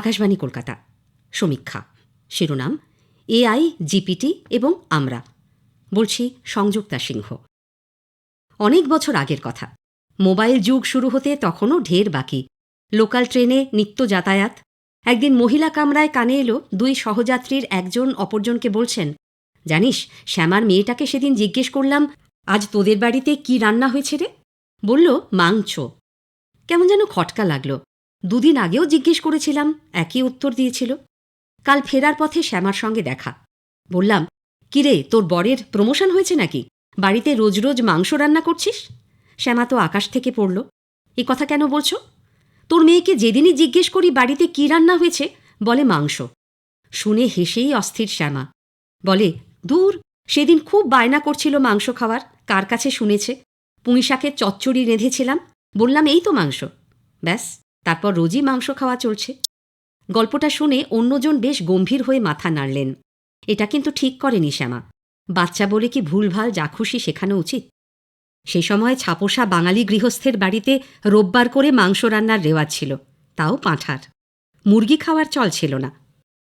আকাশবাণী কলকাতা। সমীক্ষা। শিরোনাম, AI, GPT এবং আমরা। বলছি সংযুক্তা সিংহ। অনেক বছর আগের কথা। মোবাইল যুগ শুরু হতে তখনও ঢের বাকি। লোকাল ট্রেনে নিত্য যাতায়াত। একদিন মহিলা কামরায় কানে এলো দুই সহযাত্রীর একজন অপরজনকে বলছেন, জানিস, শ্যামার মেয়েটাকে সেদিন জিজ্ঞেস করলাম, আজ তোদের বাড়িতে কি রান্না হয়েছে রে? বলল, মাংস। কেমন যেন খটকা লাগল। দুদিন আগেও জিজ্ঞেস করেছিলাম, একই উত্তর দিয়েছিল। কাল ফেরার পথে শ্যামার সঙ্গে দেখা। বললাম, কিরে, তোর বরের প্রমোশন হয়েছে নাকি? বাড়িতে রোজ রোজ মাংস রান্না করছিস? শ্যামা তো আকাশ থেকে পড়ল। এ কথা কেন বলছো? তোর মেয়েকে যেদিনই জিজ্ঞেস করি, বাড়িতে কি রান্না হয়েছে, বলে মাংস। শুনে হেসেই অস্থির শ্যামা। বলে, দূর, সেদিন খুব বায়না করছিল মাংস খাওয়ার, কার কাছে শুনেছে? পুঁইশাকের চচ্চড়ি রেঁধেছিলাম, বললাম, এই তো মাংস। ব্যাস। তারপর রোজই মাংস খাওয়া চলছে। গল্পটা শুনে অন্যজন বেশ গম্ভীর হয়ে মাথা নাড়লেন। এটা কিন্তু ঠিক করেনি শ্যামা। বাচ্চা বলে কি ভুলভাল যা খুশি শেখানো উচিত? সে সময় ছাপোষা বাঙালি গৃহস্থের বাড়িতে রোববার করে মাংস রান্নার রেওয়াজ ছিল, তাও পাঁঠার। মুরগি খাওয়ার চল ছিল না।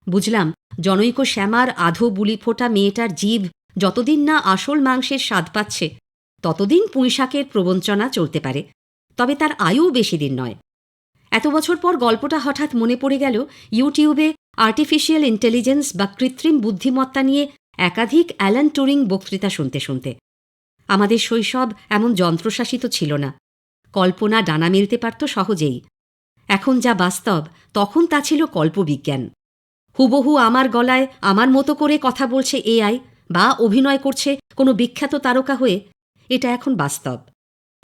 বুঝলাম, জনৈক শ্যামার আধো বুলি ফোটা মেয়েটার জীব যতদিন না আসল মাংসের স্বাদ পাচ্ছে, ততদিন পুঁইশাকের প্রবঞ্চনা চলতে পারে। তবে তার আয়ু বেশি দিন নয়। এত বছর পর গল্পটা হঠাৎ মনে পড়ে গেল ইউটিউবে আর্টিফিশিয়াল ইন্টেলিজেন্স বা কৃত্রিম বুদ্ধিমত্তা নিয়ে একাধিক অ্যালান টুরিং বক্তৃতা শুনতে শুনতে। আমাদের শৈশব এমন যন্ত্রশাসিত ছিল না। কল্পনা ডানা মেলতে পারত সহজেই। এখন যা বাস্তব, তখন তা ছিল কল্পবিজ্ঞান। হুবহু আমার গলায় আমার মতো করে কথা বলছে এআই বা অভিনয় করছে কোনো বিখ্যাত তারকা হয়ে, এটা এখন বাস্তব।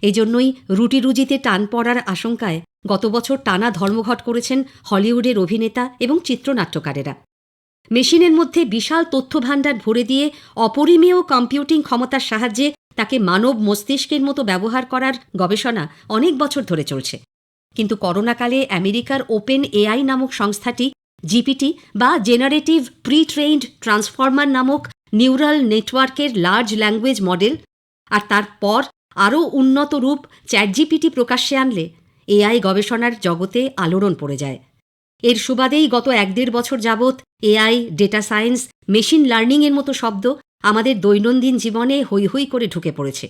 এজন্যই জন্যই রুটি রুজিতে টান পড়ার আশঙ্কায় গত বছর টানা ধর্মঘট করেছেন হলিউডের অভিনেতা এবং চিত্রনাট্যকারেরা। মেশিনের মধ্যে বিশাল তথ্যভাণ্ডার ভরে দিয়ে অপরিমেয় কম্পিউটিং ক্ষমতার সাহায্যে তাকে মানব মস্তিষ্কের মতো ব্যবহার করার গবেষণা অনেক বছর ধরে চলছে। কিন্তু করোনাকালে আমেরিকার ওপেন এআই নামক সংস্থাটি, জিপিটি বা জেনারেটিভ প্রি ট্রেইনড ট্রান্সফর্মার নামক নিউরাল নেটওয়ার্কের লার্জ ল্যাঙ্গুয়েজ মডেল আর তারপর আরও উন্নত রূপ চ্যাটজিপিটি প্রকাশ্যে আনলে এআই গবেষণার জগতে আলোড়ন পড়ে যায়। এর সুবাদেই গত এক দেড় বছর যাবৎ এআই, ডেটা সায়েন্স, মেশিন লার্নিংয়ের মতো শব্দ আমাদের দৈনন্দিন জীবনে হৈ হৈ করে ঢুকে পড়েছে।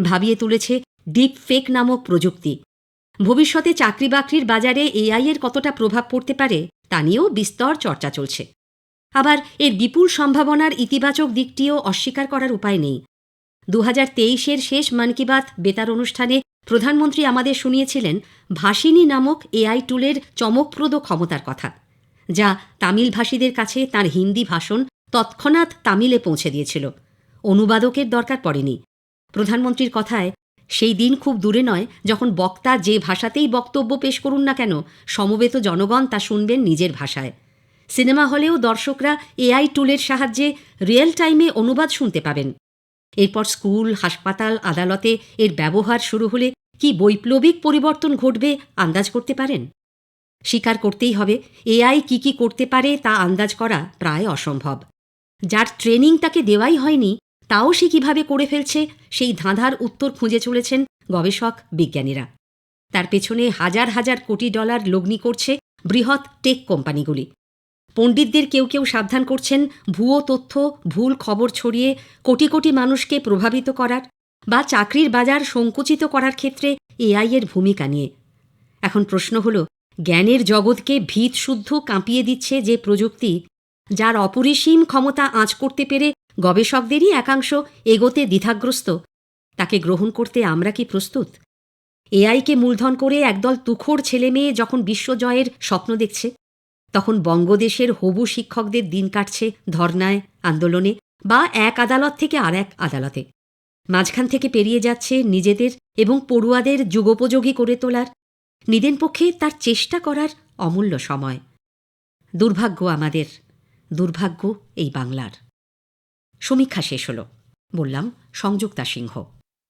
ভাবিয়ে তুলেছে ডিপ ফেক নামক প্রযুক্তি। ভবিষ্যতে চাকরি বাকরির বাজারে এআই এর কতটা প্রভাব পড়তে পারে তা নিয়েও বিস্তর চর্চা চলছে। আবার এর বিপুল সম্ভাবনার ইতিবাচক দিকটিও অস্বীকার করার উপায় নেই। দু হাজার তেইশের শেষ মন কি বাত বেতার অনুষ্ঠানে প্রধানমন্ত্রী আমাদের শুনিয়েছিলেন, ভাসিনী নামক এআই টুলের চমকপ্রদ ক্ষমতার কথা, যা তামিল ভাষীদের কাছে তার হিন্দি ভাষণ তৎক্ষণাৎ তামিলে পৌঁছে দিয়েছিল। অনুবাদকের দরকার পড়েনি। প্রধানমন্ত্রীর কথায়, সেই দিন খুব দূরে নয়, যখন বক্তা যে ভাষাতেই বক্তব্য পেশ করুন না কেন, সমবেত জনগণ তা শুনবেন নিজের ভাষায়। সিনেমা হলেও দর্শকরা এআই টুলের সাহায্যে রিয়েল টাইমে অনুবাদ শুনতে পাবেন। এরপর স্কুল, হাসপাতাল, আদালতে এর ব্যবহার শুরু হলে কি বৈপ্লবিক পরিবর্তন ঘটবে আন্দাজ করতে পারেন? স্বীকার করতেই হবে, এআই কি কি করতে পারে তা আন্দাজ করা প্রায় অসম্ভব। যার ট্রেনিং তাকে দেওয়াই হয়নি, তাও সে কীভাবে করে ফেলছে, সেই ধাঁধার উত্তর খুঁজে চলেছেন গবেষক, বিজ্ঞানীরা। তার পেছনে হাজার হাজার কোটি ডলার লগ্নি করছে বৃহৎ টেক কোম্পানিগুলি। পণ্ডিতদের কেউ কেউ সাবধান করছেন ভুয়ো তথ্য, ভুল খবর ছড়িয়ে কোটি কোটি মানুষকে প্রভাবিত করার বা চাকরির বাজার সংকুচিত করার ক্ষেত্রে এআই এর ভূমিকা নিয়ে। এখন প্রশ্ন হল, জ্ঞানের জগৎকে ভিত শুদ্ধ কাঁপিয়ে দিচ্ছে যে প্রযুক্তি, যার অপরিসীম ক্ষমতা আঁচ করতে পেরে গবেষকদেরই একাংশ এগোতে দ্বিধাগ্রস্ত, তাকে গ্রহণ করতে আমরা কি প্রস্তুত? এআইকে মূলধন করে একদল তুখোর ছেলে মেয়ে যখন বিশ্বজয়ের স্বপ্ন দেখছে তখন বঙ্গদেশের হবু শিক্ষকদের দিন কাটছে ধর্নায়, আন্দোলনে বা এক আদালত থেকে আর এক আদালতে। মাঝখান থেকে পেরিয়ে যাচ্ছে নিজেদের এবং পড়ুয়াদের যুগোপযোগী করে তোলার নিদেন পক্ষে তার চেষ্টা করার অমূল্য সময়। দুর্ভাগ্য আমাদের, দুর্ভাগ্য এই বাংলার। সমীক্ষা শেষ হল, বললাম সংযুক্তা সিংহ।